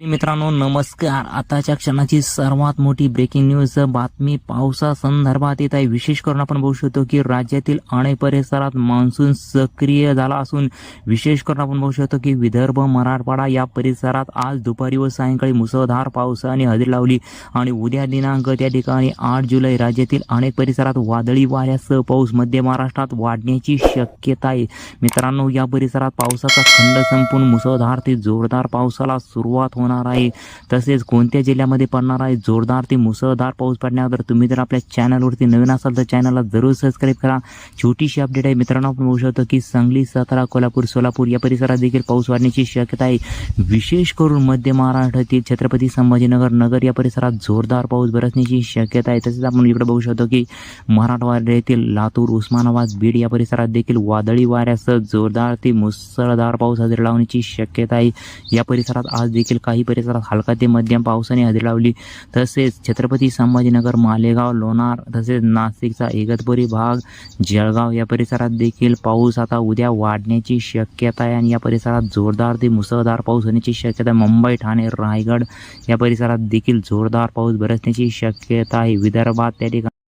मित्रांनो नमस्कार. आताच्या क्षणाची सर्वात मोठी ब्रेकिंग न्यूज बातमी पावसासंदर्भात येत आहे. विशेष करून आपण बघू शकतो की राज्यातील अनेक परिसरात मान्सून सक्रिय झाला असून विशेष करून आपण बघू शकतो की विदर्भ मराठवाडा या परिसरात आज दुपारी व सायंकाळी मुसळधार पावसाने हजेरी लावली आणि उद्या दिनांक त्या ठिकाणी आठ जुलै राज्यातील अनेक परिसरात वादळी वाऱ्यासह पाऊस मध्य महाराष्ट्रात वाढण्याची शक्यता आहे. मित्रांनो या परिसरात पावसाचा खंड संपून मुसळधार ते जोरदार पावसाला सुरुवात होणार आहे. तसेच कोणत्या जिल्ह्यामध्ये पडणार आहे? जोरदार ते मुसळधार पाऊस पडण्यावर तुम्ही जर आपल्या चॅनलवरती नवीन असाल तर चॅनलला जरूर सबस्क्राईब करा. छोटीशी अपडेट आहे मित्रांनो आपण बघू शकतो की सांगली सातारा कोल्हापूर सोलापूर या परिसरात देखील पाऊस वाढण्याची शक्यता आहे. विशेष करून मध्य महाराष्ट्रातील छत्रपती संभाजीनगर नगर या परिसरात जोरदार पाऊस बरसण्याची शक्यता आहे. तसेच आपण इकडे बघू शकतो की मराठवाड्यातील लातूर उस्मानाबाद बीड या परिसरात देखील वादळी वाऱ्यासह जोरदार ते मुसळधार पाऊस हजेरी लावण्याची शक्यता आहे. या परिसरात आज देखील काही काही परिसरात हलका ते मध्यम पावसाने हजेरी लावली. तसेच छत्रपती संभाजीनगर मालेगाव लोणार तसेच नाशिकचा इगतपुरी भाग जळगाव या परिसरात देखील पाऊस आता उद्या वाढण्याची शक्यता आहे. आणि या परिसरात जोरदार ते मुसळधार पाऊस होण्याची शक्यता मुंबई ठाणे रायगड या परिसरात देखील जोरदार पाऊस बरसण्याची शक्यता आहे. विदर्भात त्या ठिकाणी